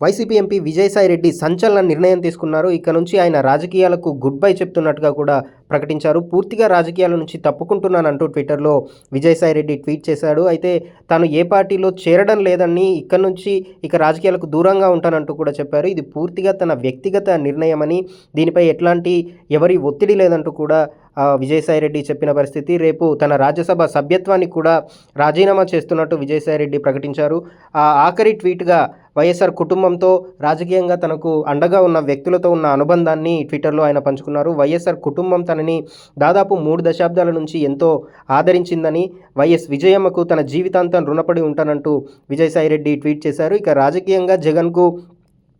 YCP MP Vijayasai Reddy సంచలన నిర్ణయం తీసుకున్నారు. ఇక నుంచి ఆయన రాజకీయాలకు గుడ్ బై చెప్తున్నట్టుగా కూడా ప్రకటించారు. పూర్తిగా రాజకీయాల నుంచి తప్పుకుంటున్నానంటూ ట్విట్టర్లో విజయసాయి రెడ్డి ట్వీట్ చేశాడు. అయితే తాను ఏ పార్టీలో చేరడం లేదని ఇక్కడ నుంచి ఇక రాజకీయాలకు దూరంగా ఉంటానంటూ కూడా చెప్పారు. ఇది పూర్తిగా తన వ్యక్తిగత నిర్ణయమని దీనిపై ఎట్లాంటి ఎవరి ఒత్తిడి లేదంటూ కూడా విజయసాయి రెడ్డి చెప్పిన పరిస్థితి రేపు తన రాజ్యసభ సభ్యత్వాన్ని కూడా రాజీనామా చేస్తున్నట్టు విజయసాయి రెడ్డి ప్రకటించారు. ఆ ఆఖరి ట్వీట్గా వైఎస్ఆర్ కుటుంబంతో రాజకీయంగా తనకు అండగా ఉన్న వ్యక్తులతో ఉన్న అనుబంధాన్ని ట్విట్టర్లో ఆయన పంచుకున్నారు. వైఎస్ఆర్ కుటుంబం తనని దాదాపు మూడు దశాబ్దాల నుంచి ఎంతో ఆదరించిందని వైఎస్ విజయమ్మకు తన జీవితాంతం రుణపడి ఉంటానంటూ విజయసాయి రెడ్డి ట్వీట్ చేశారు. ఇక రాజకీయంగా జగన్కు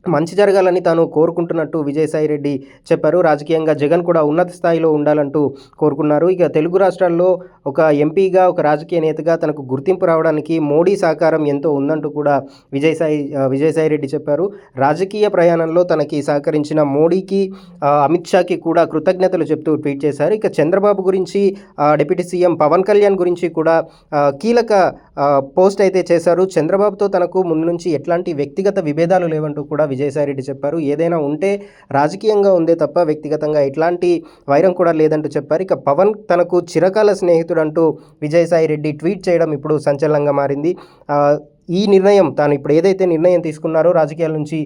మంచి జరగాలని తాను కోరుకుంటున్నట్టు విజయసాయి రెడ్డి చెప్పారు. రాజకీయంగా జగన్ కూడా ఉన్నత స్థాయిలో ఉండాలంటూ కోరుకున్నారు. ఇక తెలుగు రాష్ట్రాల్లో ఒక ఎంపీగా ఒక రాజకీయ నేతగా తనకు గుర్తింపు రావడానికి మోడీ సహకారం ఎంతో ఉందంటూ కూడా విజయసాయి ఆ, విజయసాయి రెడ్డి చెప్పారు. రాజకీయ ప్రయాణంలో తనకి సహకరించిన మోడీకి అమిత్ షాకి కూడా కృతజ్ఞతలు చెప్తూ ట్వీట్ చేశారు. ఇక చంద్రబాబు గురించి డిప్యూటీ సీఎం పవన్ కళ్యాణ్ గురించి కూడా కీలక పోస్ట్ అయితే చేశారు. చంద్రబాబుతో తనకు ముందు నుంచి ఎట్లాంటి వ్యక్తిగత విభేదాలు లేవంటూ కూడా విజయసాయి రెడ్డి చెప్పారు. ఏదైనా ఉంటే రాజకీయంగా ఉందే తప్ప వ్యక్తిగతంగా ఎట్లాంటి వైరం కూడా లేదంటూ చెప్పారు. ఇక పవన్ తనకు చిరకాల స్నేహితుడు అంటూ విజయసాయి రెడ్డి ట్వీట్ చేయడం ఇప్పుడు సంచలనంగా మారింది. ఈ నిర్ణయం తాను ఇప్పుడు ఏదైతే నిర్ణయం తీసుకున్నారో రాజకీయాల నుంచి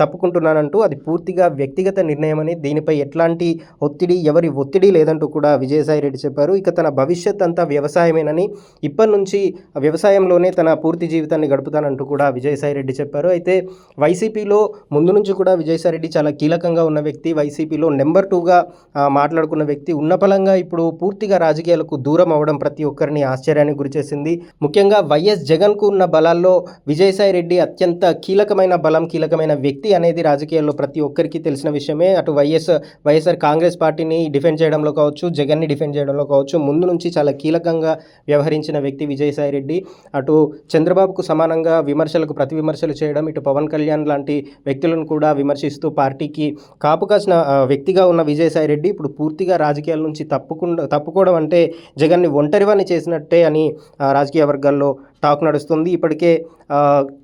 తప్పుకుంటున్నానంటూ అది పూర్తిగా వ్యక్తిగత నిర్ణయం అని దీనిపై ఎట్లాంటి ఒత్తిడి ఎవరి ఒత్తిడి లేదంటూ కూడా విజయసాయి రెడ్డి చెప్పారు. ఇక తన భవిష్యత్ అంతా వ్యవసాయమేనని ఇప్పటి నుంచి వ్యవసాయంలోనే తన పూర్తి జీవితాన్ని గడుపుతానంటూ కూడా విజయసాయి రెడ్డి చెప్పారు. అయితే వైసీపీలో ముందు నుంచి కూడా విజయసాయి రెడ్డి చాలా కీలకంగా ఉన్న వ్యక్తి వైసీపీలో నెంబర్ టూగా మాట్లాడుకున్న వ్యక్తి ఉన్నపలంగా ఇప్పుడు పూర్తిగా రాజకీయాలకు దూరం అవ్వడం ప్రతి ఒక్కరిని ఆశ్చర్యానికి గురిచేసింది. ముఖ్యంగా వైఎస్ జగన్కు ఉన్న బలాల్లో విజయసాయి రెడ్డి అత్యంత కీలకమైన బలం కీలకమైన వ్యక్తి అనేది రాజకీయాల్లో ప్రతి ఒక్కరికి తెలిసిన విషయమే. అటు వైఎస్ వైఎస్ఆర్ కాంగ్రెస్ పార్టీని డిఫెండ్ చేయడంలో కావచ్చు జగన్ని డిఫెండ్ చేయడంలో కావచ్చు ముందు నుంచి చాలా కీలకంగా వ్యవహరించిన వ్యక్తి విజయసాయి రెడ్డి అటు చంద్రబాబుకు సమానంగా విమర్శలకు ప్రతి విమర్శలు చేయడం ఇటు పవన్ కళ్యాణ్ లాంటి వ్యక్తులను కూడా విమర్శిస్తూ పార్టీకి కాపు కాసిన వ్యక్తిగా ఉన్న విజయసాయి రెడ్డి ఇప్పుడు పూర్తిగా రాజకీయాల నుంచి తప్పుకుండా తప్పుకోవడం అంటే జగన్ని ఒంటరివాణి చేసినట్టే అని రాజకీయ వర్గాల్లో టాక్ నడుస్తుంది. ఇప్పటికే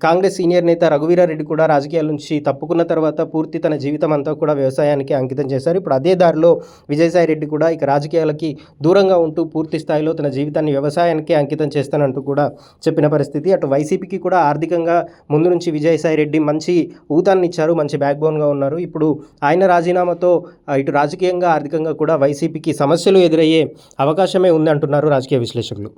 కాంగ్రెస్ సీనియర్ నేత రఘువీరారెడ్డి కూడా రాజకీయాల నుంచి తప్పుకున్న తర్వాత పూర్తి తన జీవితం అంతా కూడా వ్యవసాయానికి అంకితం చేశారు. ఇప్పుడు అదే దారిలో విజయసాయి రెడ్డి కూడా ఇక రాజకీయాలకి దూరంగా ఉంటూ పూర్తి స్థాయిలో తన జీవితాన్ని వ్యవసాయానికి అంకితం చేస్తానంటూ కూడా చెప్పిన పరిస్థితి. అటు వైసీపీకి కూడా ఆర్థికంగా ముందు నుంచి విజయసాయి రెడ్డి మంచి ఊతాన్ని ఇచ్చారు మంచి బ్యాక్ బోన్గా ఉన్నారు. ఇప్పుడు ఆయన రాజీనామాతో ఇటు రాజకీయంగా ఆర్థికంగా కూడా వైసీపీకి సమస్యలు ఎదురయ్యే అవకాశమే ఉంది అంటున్నారు రాజకీయ విశ్లేషకులు.